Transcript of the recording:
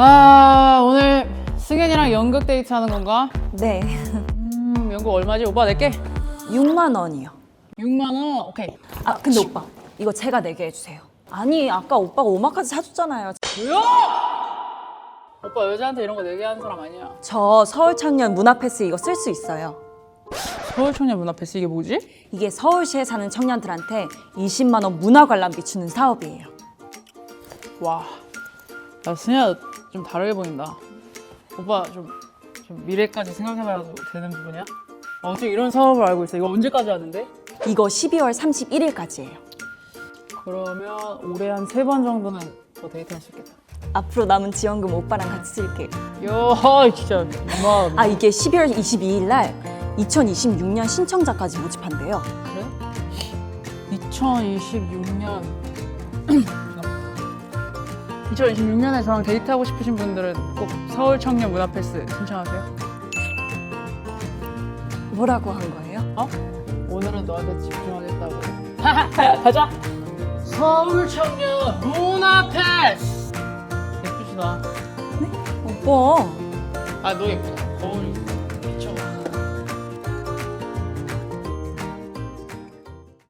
아 오늘 승현이랑 연극 데이트 하는 건가? 네. 음 연극 얼마지? 오빠 낼게 6만 원이요. 6만 원 오케이 아, 근데 오빠. 이거 제가 내게 해주세요. 아니, 아까 오빠가 오마카세 사줬잖아요. 뭐야? 오빠 여자한테 이런 거 내게 하는 사람 아니야 저 서울 청년 문화 패스 이거 쓸 수 있어요. 서울 청년 문화 패스 이게 뭐지? 이게 서울시에 사는 청년들한테 20만 원 문화 관람비 주는 사업이에요. 와, 야 승현아 좀 다르게 보인다. 오빠 좀, 좀 미래까지 생각해봐도 되는 부분이야? 아, 어떻게 이런 사업을 알고 있어? 이거 언제까지 하는데? 이거 12월 31일까지예요. 그러면 올해 한 세 번 정도는 더 데이트할 수 있겠다. 앞으로 남은 지원금 오빠랑 같이 쓸게요. 야, 진짜 엄마 아, 이게 12월 22일 날 2026년 신청자까지 모집한대요. 그래? 2026년 2026년에 저랑 데이트하고 싶으신 분들은 꼭 서울 청년 문화 패스 신청하세요. 뭐라고 한 거예요? 어? 오늘은 너한테 집중하겠다고. 가자. 서울 청년 문화 패스. 예쁘시다. 오빠. 아, 너 예쁘다. 거울이.